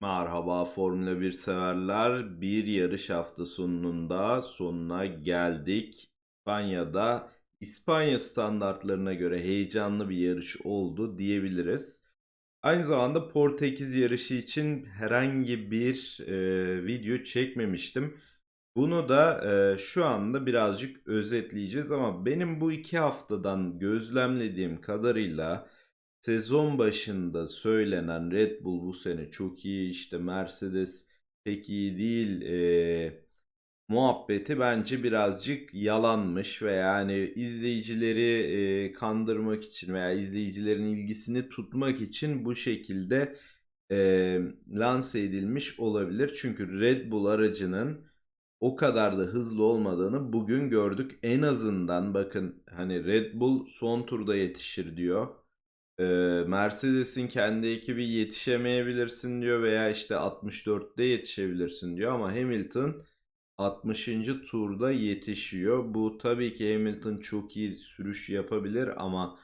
Merhaba Formula 1 severler. Bir yarış hafta sonunun da sonuna geldik. İspanya'da İspanya standartlarına göre heyecanlı bir yarış oldu diyebiliriz. Aynı zamanda Portekiz yarışı için herhangi bir e, video çekmemiştim. Bunu da e, şu anda birazcık özetleyeceğiz ama benim bu iki haftadan gözlemlediğim kadarıyla sezon başında söylenen Red Bull bu sene çok iyi işte Mercedes pek iyi değil e, muhabbeti bence birazcık yalanmış ve yani izleyicileri e, kandırmak için veya izleyicilerin ilgisini tutmak için bu şekilde e, lanse edilmiş olabilir. Çünkü Red Bull aracının o kadar da hızlı olmadığını bugün gördük. En azından bakın hani Red Bull son turda yetişir diyor. Ee, Mercedes'in kendi ekibi yetişemeyebilirsin diyor veya işte 64'te yetişebilirsin diyor ama Hamilton 60. turda yetişiyor. Bu tabii ki Hamilton çok iyi sürüş yapabilir ama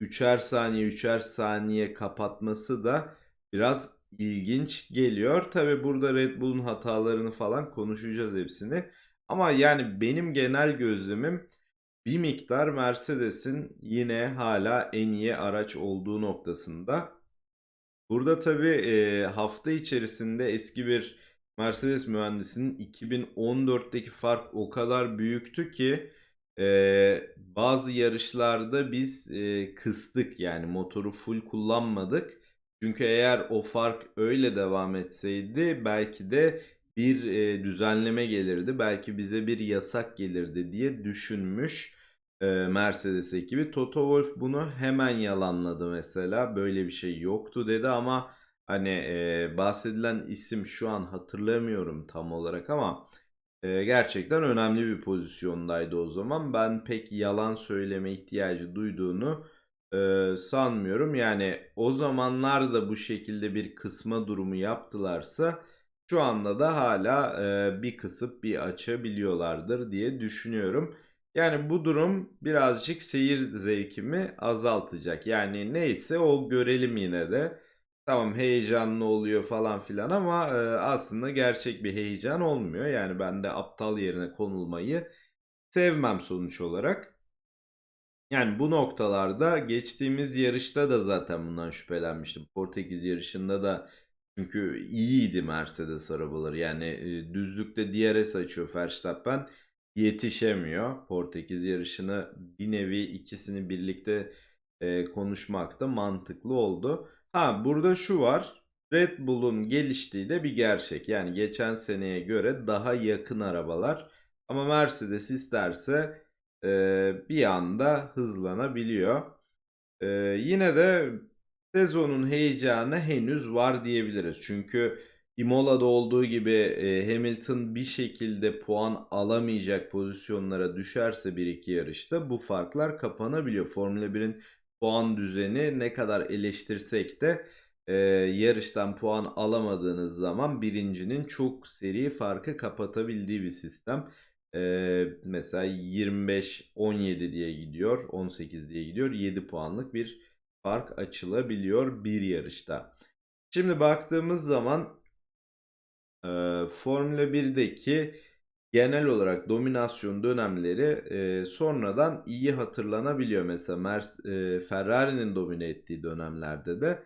3'er saniye 3'er saniye kapatması da biraz ilginç geliyor. Tabii burada Red Bull'un hatalarını falan konuşacağız hepsini. Ama yani benim genel gözlemim bir miktar Mercedes'in yine hala en iyi araç olduğu noktasında. Burada tabii e, hafta içerisinde eski bir Mercedes mühendisinin 2014'teki fark o kadar büyüktü ki e, bazı yarışlarda biz e, kıstık yani motoru full kullanmadık. Çünkü eğer o fark öyle devam etseydi belki de bir e, düzenleme gelirdi. Belki bize bir yasak gelirdi diye düşünmüş Mercedes ekibi. Toto Wolff bunu hemen yalanladı mesela. Böyle bir şey yoktu dedi ama hani e, bahsedilen isim şu an hatırlamıyorum tam olarak ama e, gerçekten önemli bir pozisyondaydı o zaman. Ben pek yalan söyleme ihtiyacı duyduğunu e, sanmıyorum. Yani o zamanlar da bu şekilde bir kısma durumu yaptılarsa şu anda da hala e, bir kısıp bir açabiliyorlardır diye düşünüyorum. Yani bu durum birazcık seyir zevkimi azaltacak. Yani neyse o görelim yine de. Tamam heyecanlı oluyor falan filan ama e, aslında gerçek bir heyecan olmuyor. Yani ben de aptal yerine konulmayı sevmem sonuç olarak. Yani bu noktalarda geçtiğimiz yarışta da zaten bundan şüphelenmiştim. Portekiz yarışında da çünkü iyiydi Mercedes arabaları. Yani e, düzlükte DRS açıyor Verstappen yetişemiyor. Portekiz yarışını bir nevi ikisini birlikte e, konuşmak da mantıklı oldu. Ha burada şu var. Red Bull'un geliştiği de bir gerçek. Yani geçen seneye göre daha yakın arabalar. Ama Mercedes isterse e, bir anda hızlanabiliyor. E, yine de sezonun heyecanı henüz var diyebiliriz. Çünkü Imola'da olduğu gibi e, Hamilton bir şekilde puan alamayacak pozisyonlara düşerse bir iki yarışta bu farklar kapanabiliyor. Formula 1'in puan düzeni ne kadar eleştirsek de e, yarıştan puan alamadığınız zaman birincinin çok seri farkı kapatabildiği bir sistem. E, mesela 25-17 diye gidiyor, 18 diye gidiyor. 7 puanlık bir fark açılabiliyor bir yarışta. Şimdi baktığımız zaman e, Formula 1'deki genel olarak dominasyon dönemleri sonradan iyi hatırlanabiliyor. Mesela Mers, Ferrari'nin domine ettiği dönemlerde de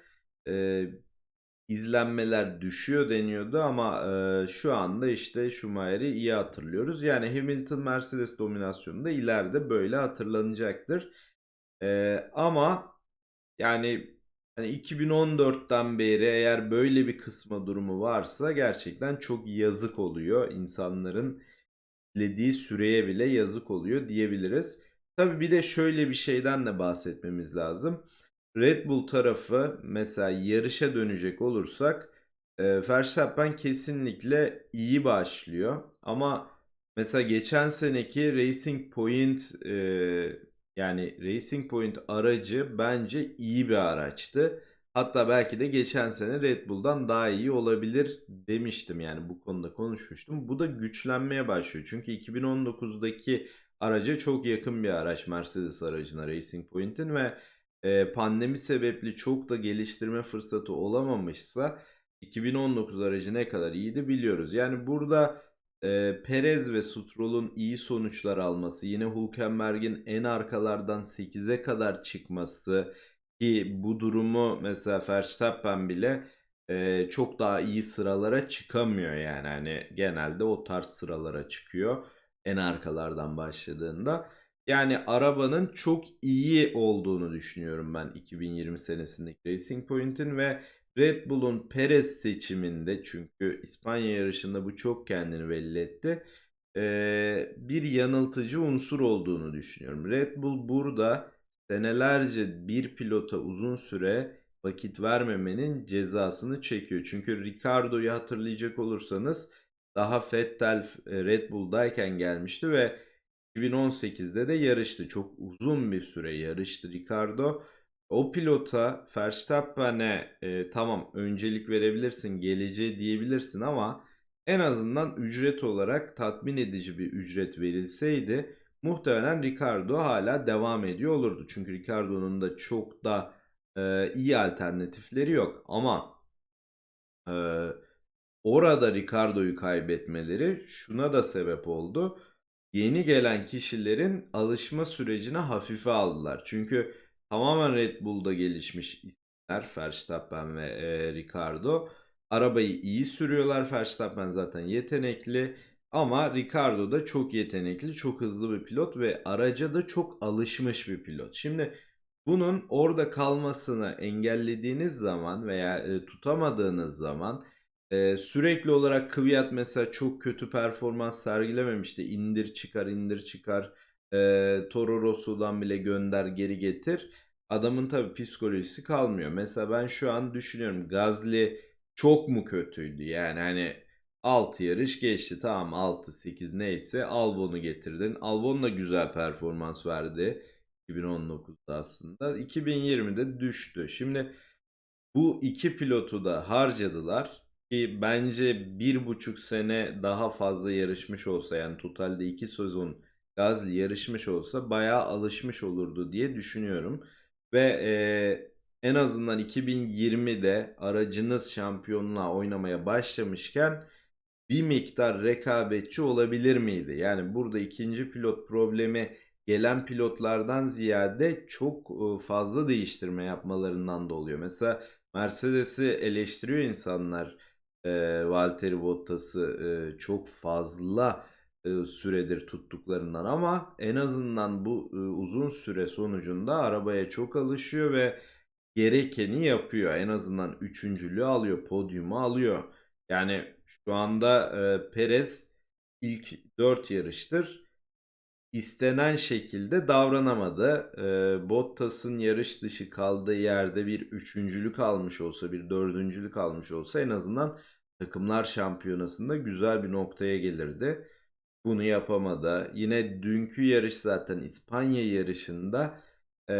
izlenmeler düşüyor deniyordu ama e, şu anda işte Schumacher'i iyi hatırlıyoruz. Yani Hamilton Mercedes dominasyonu da ileride böyle hatırlanacaktır. E, ama yani hani 2014'ten beri eğer böyle bir kısma durumu varsa gerçekten çok yazık oluyor. İnsanların beklediği süreye bile yazık oluyor diyebiliriz. Tabi bir de şöyle bir şeyden de bahsetmemiz lazım. Red Bull tarafı mesela yarışa dönecek olursak e, Verstappen kesinlikle iyi başlıyor. Ama mesela geçen seneki Racing Point e, yani Racing Point aracı bence iyi bir araçtı. Hatta belki de geçen sene Red Bull'dan daha iyi olabilir demiştim yani bu konuda konuşmuştum. Bu da güçlenmeye başlıyor. Çünkü 2019'daki araca çok yakın bir araç Mercedes aracına Racing Point'in ve e, pandemi sebepli çok da geliştirme fırsatı olamamışsa 2019 aracı ne kadar iyiydi biliyoruz. Yani burada e, Perez ve Stroll'un iyi sonuçlar alması, yine Hülkenberg'in en arkalardan 8'e kadar çıkması ki bu durumu mesela Verstappen bile e, çok daha iyi sıralara çıkamıyor yani hani genelde o tarz sıralara çıkıyor en arkalardan başladığında. Yani arabanın çok iyi olduğunu düşünüyorum ben 2020 senesindeki Racing Point'in ve Red Bull'un Perez seçiminde çünkü İspanya yarışında bu çok kendini belli etti. bir yanıltıcı unsur olduğunu düşünüyorum. Red Bull burada senelerce bir pilota uzun süre vakit vermemenin cezasını çekiyor. Çünkü Ricardo'yu hatırlayacak olursanız daha Vettel e, Red Bull'dayken gelmişti ve 2018'de de yarıştı. Çok uzun bir süre yarıştı Ricardo. O pilota Verstappen'e e, tamam öncelik verebilirsin, geleceği diyebilirsin ama en azından ücret olarak tatmin edici bir ücret verilseydi muhtemelen Ricardo hala devam ediyor olurdu. Çünkü Ricardo'nun da çok da e, iyi alternatifleri yok. Ama e, orada Ricardo'yu kaybetmeleri şuna da sebep oldu. Yeni gelen kişilerin alışma sürecine hafife aldılar. Çünkü tamamen Red Bull'da gelişmiş isimler Verstappen ve e, Ricardo. Arabayı iyi sürüyorlar. Verstappen zaten yetenekli. Ama Ricardo da çok yetenekli, çok hızlı bir pilot ve araca da çok alışmış bir pilot. Şimdi bunun orada kalmasını engellediğiniz zaman veya e, tutamadığınız zaman e, sürekli olarak Kvyat mesela çok kötü performans sergilememişti. İndir çıkar indir çıkar e, Toro Rosso'dan bile gönder geri getir. Adamın tabii psikolojisi kalmıyor. Mesela ben şu an düşünüyorum Gazli çok mu kötüydü? Yani hani 6 yarış geçti tamam 6 8 neyse Albon'u getirdin. Albon da güzel performans verdi 2019'da aslında. 2020'de düştü. Şimdi bu iki pilotu da harcadılar ki bence bir buçuk sene daha fazla yarışmış olsa yani totalde iki sezon Gazli yarışmış olsa bayağı alışmış olurdu diye düşünüyorum. Ve e, en azından 2020'de aracınız şampiyonluğa oynamaya başlamışken bir miktar rekabetçi olabilir miydi? Yani burada ikinci pilot problemi gelen pilotlardan ziyade çok fazla değiştirme yapmalarından da oluyor. Mesela Mercedes'i eleştiriyor insanlar. E, Valtteri Bottas'ı e, çok fazla süredir tuttuklarından ama en azından bu e, uzun süre sonucunda arabaya çok alışıyor ve gerekeni yapıyor. En azından üçüncülüğü alıyor, podyumu alıyor. Yani şu anda e, Perez ilk 4 yarıştır istenen şekilde davranamadı. E, Bottas'ın yarış dışı kaldığı yerde bir üçüncülük almış olsa, bir dördüncülük almış olsa en azından takımlar şampiyonasında güzel bir noktaya gelirdi. Bunu yapamadı. Yine dünkü yarış zaten İspanya yarışında e,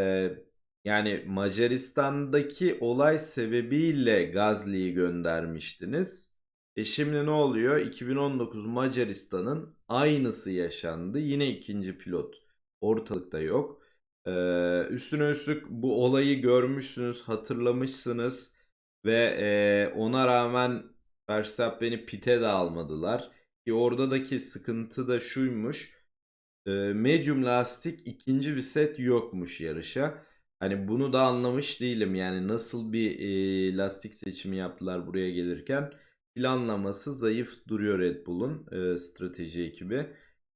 yani Macaristan'daki olay sebebiyle Gazli'yi göndermiştiniz. E şimdi ne oluyor? 2019 Macaristan'ın aynısı yaşandı. Yine ikinci pilot ortalıkta yok. Ee, üstüne üstlük bu olayı görmüşsünüz, hatırlamışsınız ve e, ona rağmen Verstappen'i pite de almadılar. Ki oradaki sıkıntı da şuymuş. E, medium lastik ikinci bir set yokmuş yarışa. Hani bunu da anlamış değilim. Yani nasıl bir e, lastik seçimi yaptılar buraya gelirken planlaması zayıf duruyor Red Bull'un e, strateji ekibi.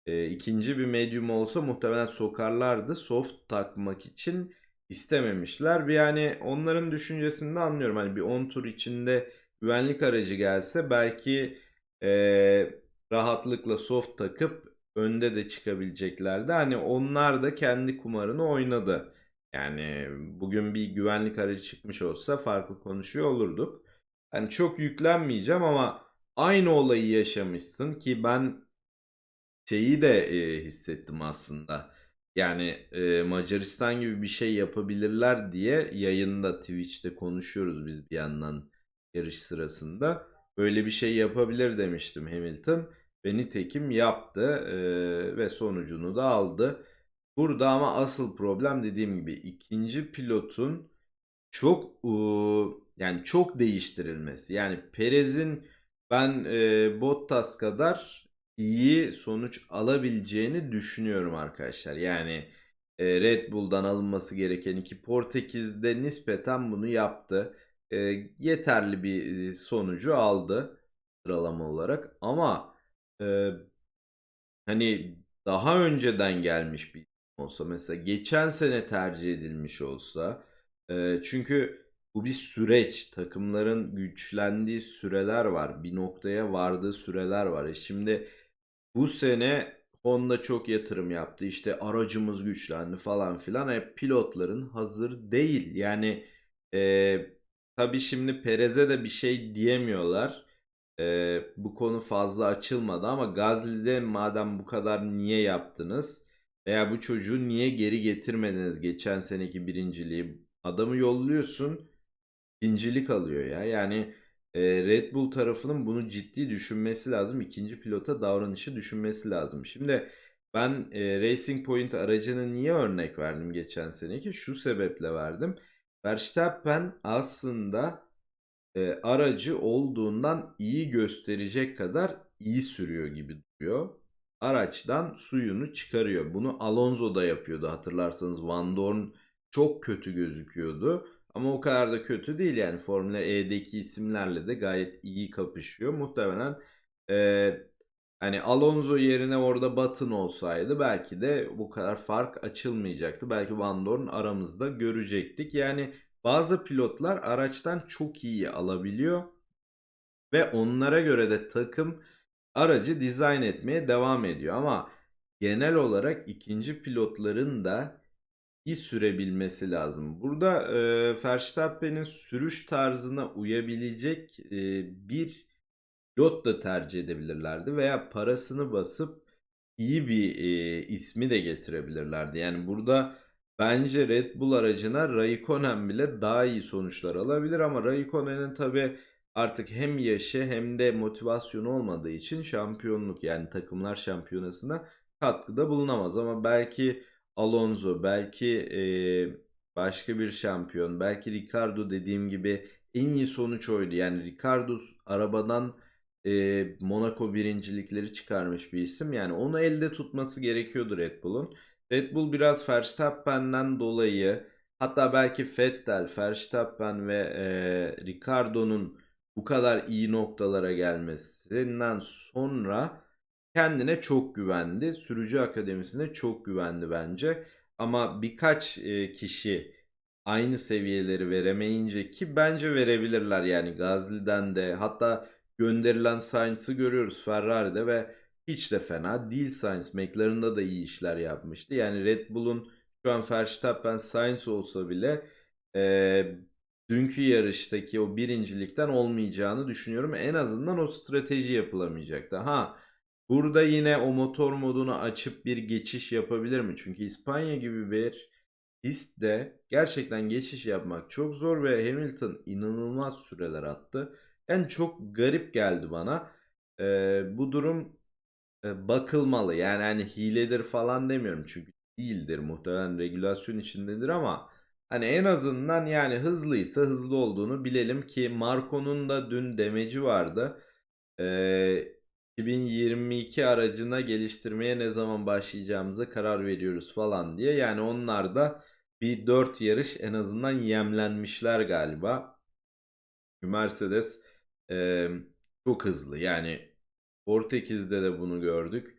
E, ikinci bir medium olsa muhtemelen sokarlardı. Soft takmak için istememişler. Bir yani onların düşüncesini de anlıyorum. Hani bir 10 tur içinde güvenlik aracı gelse belki e, rahatlıkla soft takıp önde de çıkabileceklerdi. Hani onlar da kendi kumarını oynadı. Yani bugün bir güvenlik aracı çıkmış olsa farklı konuşuyor olurduk. Hani çok yüklenmeyeceğim ama aynı olayı yaşamışsın ki ben şeyi de e, hissettim aslında. Yani e, Macaristan gibi bir şey yapabilirler diye yayında Twitch'te konuşuyoruz biz bir yandan yarış sırasında. Böyle bir şey yapabilir demiştim Hamilton ve nitekim yaptı e, ve sonucunu da aldı. Burada ama asıl problem dediğim gibi ikinci pilotun çok yani çok değiştirilmesi. Yani Perez'in ben e, Bottas kadar iyi sonuç alabileceğini düşünüyorum arkadaşlar. Yani e, Red Bull'dan alınması gereken iki Portekiz'de nispeten bunu yaptı. E, yeterli bir sonucu aldı sıralama olarak ama e, hani daha önceden gelmiş bir olsa mesela geçen sene tercih edilmiş olsa e, çünkü bu bir süreç takımların güçlendiği süreler var bir noktaya vardığı süreler var. E şimdi bu sene Honda çok yatırım yaptı işte aracımız güçlendi falan filan hep pilotların hazır değil yani e, tabii şimdi Perez'e de bir şey diyemiyorlar. Ee, bu konu fazla açılmadı ama Gazli'de madem bu kadar niye yaptınız veya bu çocuğu niye geri getirmediniz geçen seneki birinciliği? Adamı yolluyorsun ikincilik alıyor ya. Yani e, Red Bull tarafının bunu ciddi düşünmesi lazım ikinci pilota davranışı düşünmesi lazım. Şimdi ben e, Racing Point aracını niye örnek verdim geçen seneki? Şu sebeple verdim. Verstappen aslında e, aracı olduğundan iyi gösterecek kadar iyi sürüyor gibi duruyor. Araçtan suyunu çıkarıyor. Bunu Alonso da yapıyordu hatırlarsanız. Van Dorn çok kötü gözüküyordu. Ama o kadar da kötü değil yani Formula E'deki isimlerle de gayet iyi kapışıyor. Muhtemelen e, hani Alonso yerine orada Button olsaydı belki de bu kadar fark açılmayacaktı. Belki Van Dorn aramızda görecektik. Yani bazı pilotlar araçtan çok iyi alabiliyor ve onlara göre de takım aracı dizayn etmeye devam ediyor ama genel olarak ikinci pilotların da iyi sürebilmesi lazım. Burada e, Verstappen'in sürüş tarzına uyabilecek e, bir pilot da tercih edebilirlerdi veya parasını basıp iyi bir e, ismi de getirebilirlerdi. Yani burada Bence Red Bull aracına Raikkonen bile daha iyi sonuçlar alabilir ama Raikkonen'in tabi artık hem yaşı hem de motivasyonu olmadığı için şampiyonluk yani takımlar şampiyonasına katkıda bulunamaz. Ama belki Alonso belki başka bir şampiyon belki Ricardo dediğim gibi en iyi sonuç oydu. Yani Ricardo arabadan Monaco birincilikleri çıkarmış bir isim. Yani onu elde tutması gerekiyordu Red Bull'un. Red Bull biraz Verstappen'den dolayı hatta belki Vettel, Verstappen ve e, Ricardo'nun bu kadar iyi noktalara gelmesinden sonra kendine çok güvendi. Sürücü akademisine çok güvendi bence. Ama birkaç e, kişi aynı seviyeleri veremeyince ki bence verebilirler yani Gazli'den de hatta gönderilen Sainz'ı görüyoruz Ferrari'de ve hiç de fena değil Sainz. McLaren'da da iyi işler yapmıştı. Yani Red Bull'un şu an Verstappen Sainz olsa bile e, dünkü yarıştaki o birincilikten olmayacağını düşünüyorum. En azından o strateji yapılamayacaktı. Ha burada yine o motor modunu açıp bir geçiş yapabilir mi? Çünkü İspanya gibi bir pistte gerçekten geçiş yapmak çok zor ve Hamilton inanılmaz süreler attı. Yani çok garip geldi bana. Ee, bu durum bakılmalı. Yani hani hiledir falan demiyorum çünkü değildir. Muhtemelen regülasyon içindedir ama hani en azından yani hızlıysa hızlı olduğunu bilelim ki Marco'nun da dün demeci vardı. Ee, 2022 aracına geliştirmeye ne zaman başlayacağımıza karar veriyoruz falan diye. Yani onlar da bir 4 yarış en azından yemlenmişler galiba. Mercedes e, çok hızlı yani Portekiz'de de bunu gördük.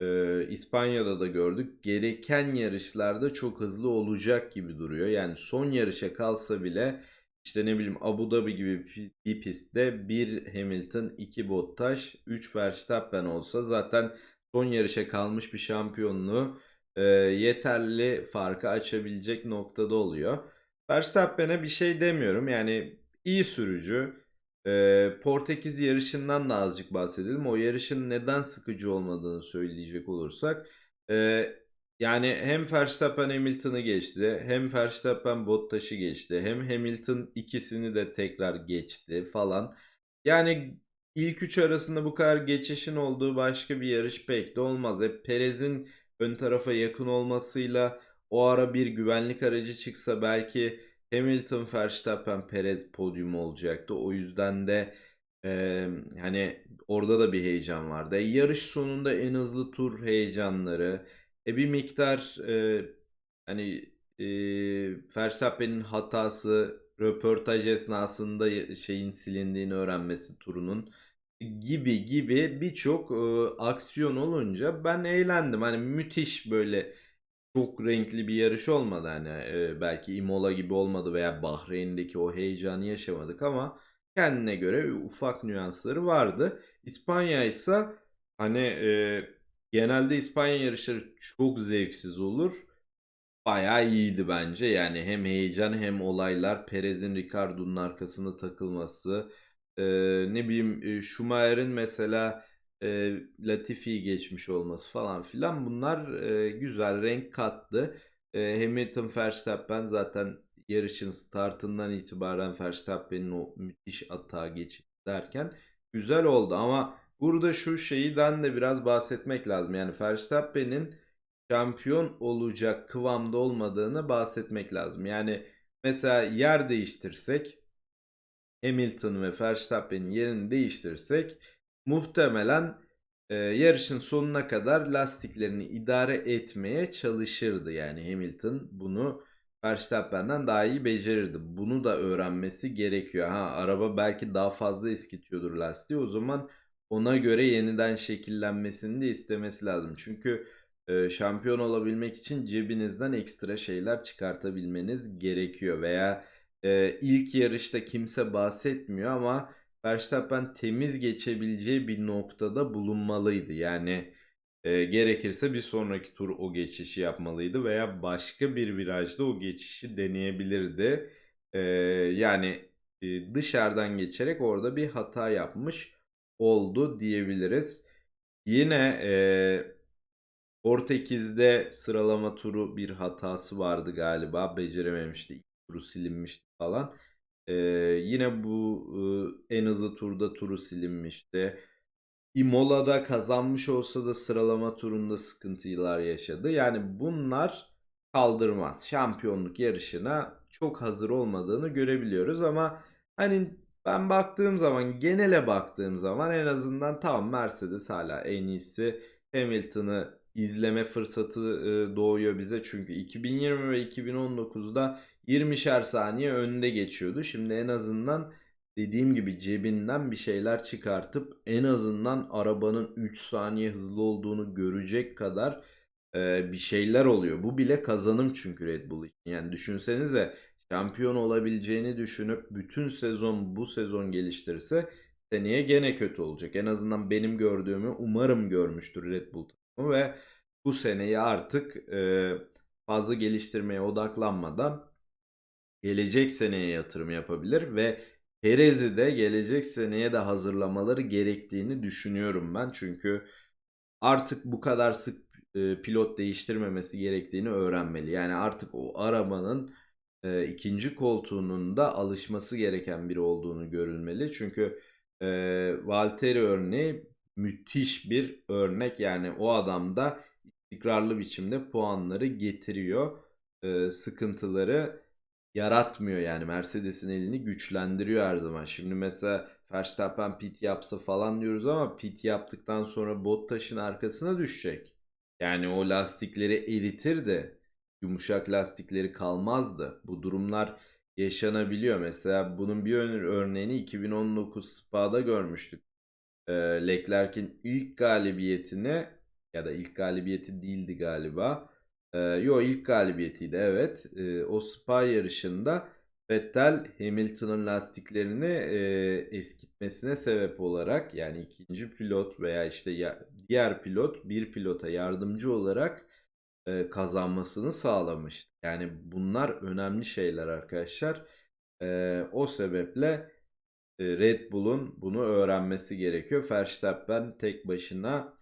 Ee, İspanya'da da gördük. Gereken yarışlarda çok hızlı olacak gibi duruyor. Yani son yarışa kalsa bile işte ne bileyim Abu Dhabi gibi bir pistte bir Hamilton, iki Bottas, 3 Verstappen olsa zaten son yarışa kalmış bir şampiyonluğu e, yeterli farkı açabilecek noktada oluyor. Verstappen'e bir şey demiyorum. Yani iyi sürücü. Ee, Portekiz yarışından da azıcık bahsedelim. O yarışın neden sıkıcı olmadığını söyleyecek olursak. Ee, yani hem Verstappen Hamilton'ı geçti. Hem Verstappen Bottas'ı geçti. Hem Hamilton ikisini de tekrar geçti falan. Yani ilk üç arasında bu kadar geçişin olduğu başka bir yarış pek de olmaz. Hep Perez'in ön tarafa yakın olmasıyla o ara bir güvenlik aracı çıksa belki Hamilton, Verstappen, Perez podyumu olacaktı. O yüzden de e, hani orada da bir heyecan vardı. E, yarış sonunda en hızlı tur heyecanları. E, bir miktar e, hani Verstappen'in hatası röportaj esnasında şeyin silindiğini öğrenmesi turunun gibi gibi birçok e, aksiyon olunca ben eğlendim. Hani müthiş böyle çok renkli bir yarış olmadı hani e, belki Imola gibi olmadı veya Bahreyn'deki o heyecanı yaşamadık ama kendine göre ufak nüansları vardı. İspanya ise hani e, genelde İspanya yarışları çok zevksiz olur. Bayağı iyiydi bence. Yani hem heyecan hem olaylar. Perez'in Ricardo'nun arkasında takılması. e, ne bileyim e, Schumacher'in mesela e, Latifi'yi geçmiş olması falan filan. Bunlar e, güzel renk kattı. E, Hamilton Verstappen zaten yarışın startından itibaren Verstappen'in o müthiş atağa geçit derken güzel oldu ama burada şu şeyden de biraz bahsetmek lazım. Yani Verstappen'in şampiyon olacak kıvamda olmadığını bahsetmek lazım. Yani mesela yer değiştirsek Hamilton ve Verstappen'in yerini değiştirsek muhtemelen e, yarışın sonuna kadar lastiklerini idare etmeye çalışırdı. Yani Hamilton bunu Verstappen'den daha iyi becerirdi. Bunu da öğrenmesi gerekiyor. Ha araba belki daha fazla eskitiyordur lastiği. O zaman ona göre yeniden şekillenmesini de istemesi lazım. Çünkü e, şampiyon olabilmek için cebinizden ekstra şeyler çıkartabilmeniz gerekiyor veya e, ilk yarışta kimse bahsetmiyor ama Verstappen temiz geçebileceği bir noktada bulunmalıydı. Yani e, gerekirse bir sonraki tur o geçişi yapmalıydı veya başka bir virajda o geçişi deneyebilirdi. E, yani e, dışarıdan geçerek orada bir hata yapmış oldu diyebiliriz. Yine e, Portekiz'de sıralama turu bir hatası vardı galiba. Becerememişti. Turu silinmişti falan. Ee, yine bu e, en hızlı turda turu silinmişti. Imola'da kazanmış olsa da sıralama turunda sıkıntılar yaşadı. Yani bunlar kaldırmaz. Şampiyonluk yarışına çok hazır olmadığını görebiliyoruz ama hani ben baktığım zaman genele baktığım zaman en azından tamam Mercedes hala en iyisi. Hamilton'ı izleme fırsatı doğuyor bize çünkü 2020 ve 2019'da 20'şer saniye önde geçiyordu. Şimdi en azından dediğim gibi cebinden bir şeyler çıkartıp en azından arabanın 3 saniye hızlı olduğunu görecek kadar e, bir şeyler oluyor. Bu bile kazanım çünkü Red Bull için. Yani düşünsenize şampiyon olabileceğini düşünüp bütün sezon bu sezon geliştirirse seneye gene kötü olacak. En azından benim gördüğümü umarım görmüştür Red Bull takımı ve bu seneyi artık e, fazla geliştirmeye odaklanmadan gelecek seneye yatırım yapabilir ve Perez'i de gelecek seneye de hazırlamaları gerektiğini düşünüyorum ben. Çünkü artık bu kadar sık e, pilot değiştirmemesi gerektiğini öğrenmeli. Yani artık o arabanın e, ikinci koltuğunun da alışması gereken biri olduğunu görülmeli. Çünkü e, Valtteri örneği müthiş bir örnek. Yani o adam da istikrarlı biçimde puanları getiriyor. E, sıkıntıları yaratmıyor yani Mercedes'in elini güçlendiriyor her zaman. Şimdi mesela Verstappen pit yapsa falan diyoruz ama pit yaptıktan sonra Bottas'ın arkasına düşecek. Yani o lastikleri eritir de yumuşak lastikleri kalmazdı. Bu durumlar yaşanabiliyor. Mesela bunun bir ör- örneğini 2019 Spa'da görmüştük. Ee, Leclerc'in ilk galibiyetini ya da ilk galibiyeti değildi galiba. Ee, yo ilk galibiyetiydi evet. Ee, o Spa yarışında Vettel Hamilton'ın lastiklerini e, eskitmesine sebep olarak yani ikinci pilot veya işte ya- diğer pilot bir pilota yardımcı olarak e, kazanmasını sağlamış. Yani bunlar önemli şeyler arkadaşlar. E, o sebeple Red Bull'un bunu öğrenmesi gerekiyor. Verstappen tek başına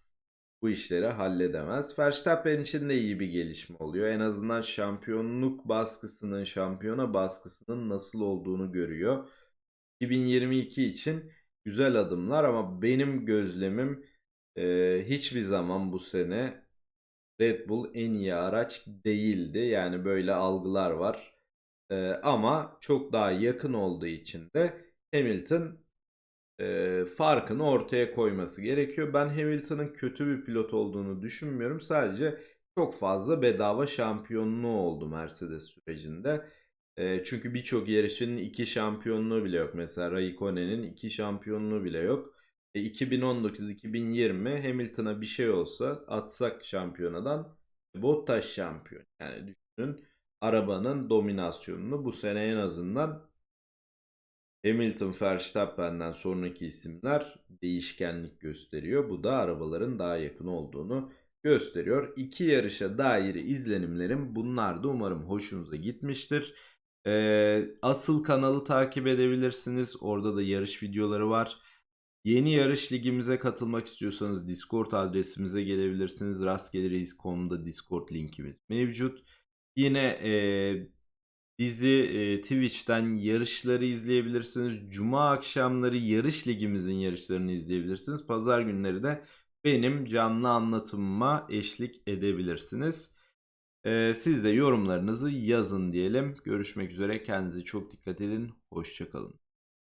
bu işleri halledemez. Verstappen için de iyi bir gelişme oluyor. En azından şampiyonluk baskısının, şampiyona baskısının nasıl olduğunu görüyor. 2022 için güzel adımlar ama benim gözlemim e, hiçbir zaman bu sene Red Bull en iyi araç değildi. Yani böyle algılar var. Ee, ama çok daha yakın olduğu için de Hamilton e, farkını ortaya koyması gerekiyor. Ben Hamilton'ın kötü bir pilot olduğunu düşünmüyorum. Sadece çok fazla bedava şampiyonluğu oldu Mercedes sürecinde. E, çünkü birçok yarışının iki şampiyonluğu bile yok. Mesela Raikkonen'in iki şampiyonluğu bile yok. E, 2019-2020 Hamilton'a bir şey olsa atsak şampiyonadan Bottas şampiyon. Yani düşünün arabanın dominasyonunu bu sene en azından Hamilton, Verstappen'den sonraki isimler değişkenlik gösteriyor. Bu da arabaların daha yakın olduğunu gösteriyor. İki yarışa dair izlenimlerim bunlar da umarım hoşunuza gitmiştir. Ee, asıl kanalı takip edebilirsiniz. Orada da yarış videoları var. Yeni yarış ligimize katılmak istiyorsanız Discord adresimize gelebilirsiniz. Rastgelereis.com'da Discord linkimiz mevcut. Yine e, bizi e, Twitch'ten yarışları izleyebilirsiniz. Cuma akşamları yarış ligimizin yarışlarını izleyebilirsiniz. Pazar günleri de benim canlı anlatımıma eşlik edebilirsiniz. E, siz de yorumlarınızı yazın diyelim. Görüşmek üzere. Kendinize çok dikkat edin. Hoşçakalın.